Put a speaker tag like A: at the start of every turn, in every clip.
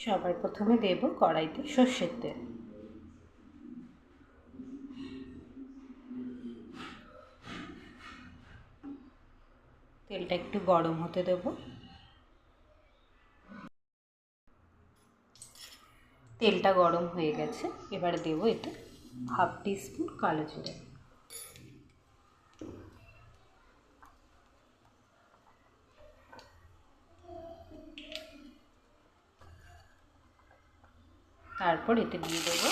A: সবার প্রথমে দেব কড়াইতে সর্ষের তেল। তেলটা একটু গরম হতে দেব। তেলটা গরম হয়ে গেছে। এবারে দেবো এতে হাফ টিস্পুন কালো জিরে। তারপর এতে দিয়ে দেবো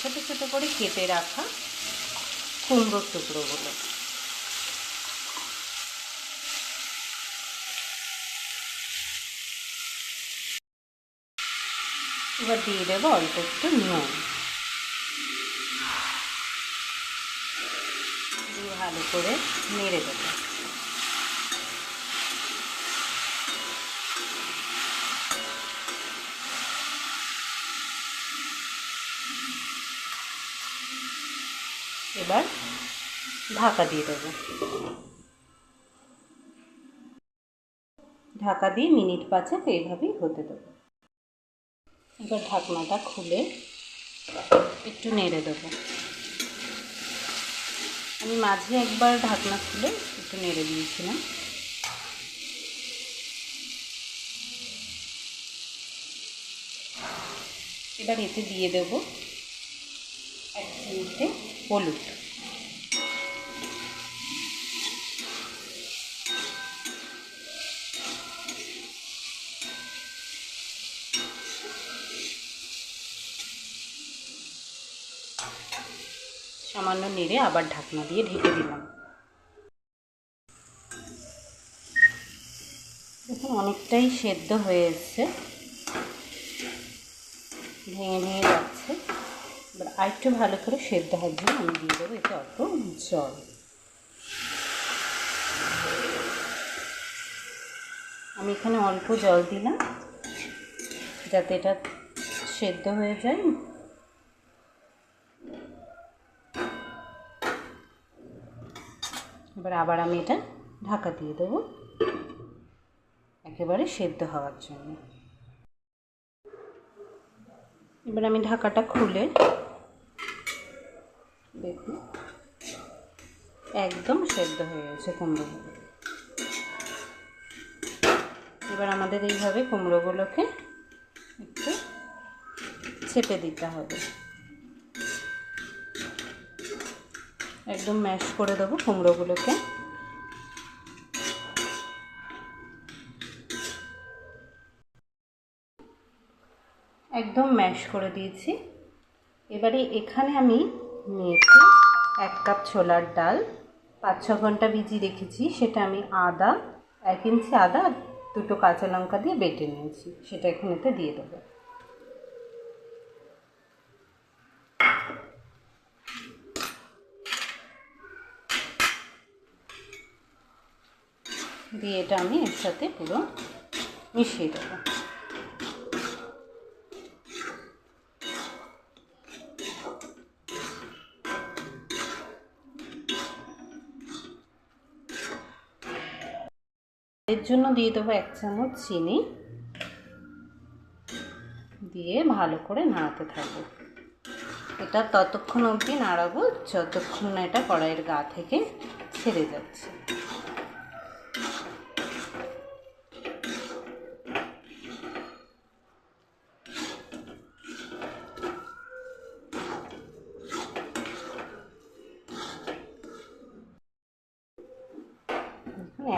A: ছোটো ছোটো করে কেটে রাখা কুমড়োর টুকরোগুলো। এবার দিয়ে দেবো অল্প একটু নুন। ভালো করে নেড়ে দেবো। এবার ঢাকা দিয়ে দেবো। ঢাকা দিয়ে মিনিট পাঁচেক এইভাবেই হতে দেবো। এবার ঢাকনাটা খুলে একটু নেড়ে দেবো। আমি মাঝে একবার ঢাকনা খুলে একটু নেড়ে দিয়েছিলাম। এবার এতে দিয়ে দেব এক চিমটে হলুদ। সামান্য নেড়ে আবার ঢাকনা দিয়ে ঢেকে দিলাম। দেখুন, অনেকটাই সেদ্ধ হয়ে এসছে। ভেঙে ভেঙে যাচ্ছে। আরেকটু ভালো করে সেদ্ধ হওয়ার জন্য আমি দিয়ে দেবো, এতে অল্প জল। আমি এখানে অল্প জল দিলাম, যাতে এটা সেদ্ধ হয়ে যায়। এবার আবার আমি এটা ঢাকা দিয়ে দেবো, একেবারে সেদ্ধ হওয়ার জন্য। এবার আমি ঢাকাটা খুলে দেখুন একদম সেদ্ধ হয়ে গেছে কুমড়োগুলো এবার আমাদের এইভাবে কুমড়োগুলোকে একটু চেপে দিতে হবে। একদম ম্যাশ করে দেবো কুমড়োগুলোকে। একদম ম্যাশ করে দিয়েছি। এবারে এখানে আমি নিয়েছি। এক কাপ ছোলার ডাল। পাঁচ, ছ ঘণ্টা ভিজিয়ে রেখেছি। সেটা আমি আদা, এক ইঞ্চি আদা দুটো কাঁচা লঙ্কা দিয়ে বেটে নিয়েছি। সেটা এখানেতে দিয়ে দেবো। দিয়ে এটা আমি এর সাথে পুরো মিশিয়ে দেবো। এর জন্য দিয়ে দেবো এক চামচ চিনি। দিয়ে ভালো করে নাড়াতে থাকব। এটা ততক্ষণ অবধি নাড়াবো, যতক্ষণ না এটা কড়াইয়ের গা থেকে ছেড়ে যাচ্ছে।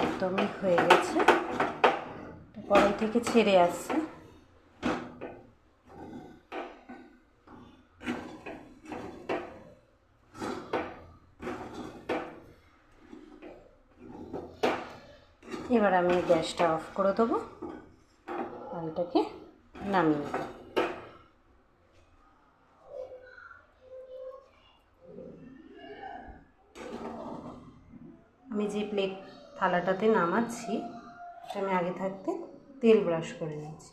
A: একদমই হয়ে গেছে। কড়াই থেকে ছেড়ে আসছে। এবার আমি গ্যাসটা অফ করে দেবো। আর এটাকে নামিয়ে নেব। আমি যে প্লেট থালাটাতে নামাচ্ছি। আমি আগে থাকতে তেল ব্রাশ করে নিচ্ছি।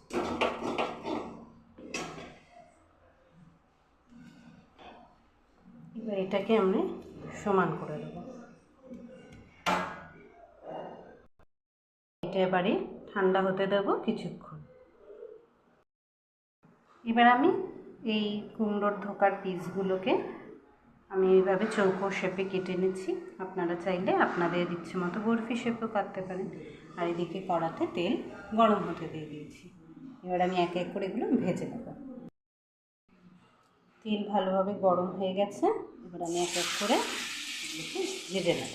A: এবার এটাকে আমি সমান করে দেবো। এটা এবারে ঠান্ডা হতে দেবো কিছুক্ষণ। এবার আমি এই কুমড়োর ধোকার পিসগুলোকে আমি এইভাবে চৌকো শেপে কেটে নিচ্ছি। আপনারা চাইলে আপনাদের ইচ্ছে মতো বরফি শেপও কাটতে পারেন। আর এদিকে কড়াতে তেল গরম হতে দিয়ে দিয়েছি। এবার আমি এক এক করে এগুলো ভেজে নেব। তেল ভালোভাবে গরম হয়ে গেছে। এবার আমি এক এক করে ভেজে নেব।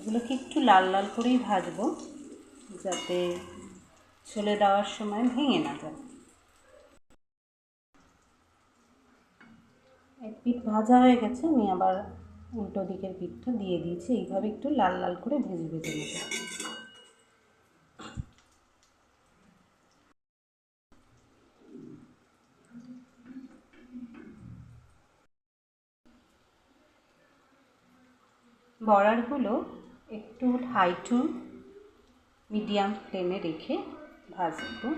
A: এগুলোকে একটু লাল লাল করেই ভাজবো, যাতে ছোলে দেওয়ার সময় ভেঙে না যায়। এক পিঠ ভাজা হয়ে গেছে, আমি আবার উল্টো দিকের পিঠটা দিয়ে দিয়েছি, এইভাবে একটু লাল লাল করে ভেজে ভেজে নেব বড়ারগুলো একটু হাই টু মিডিয়াম ফ্লেমে রেখে ভাজবো।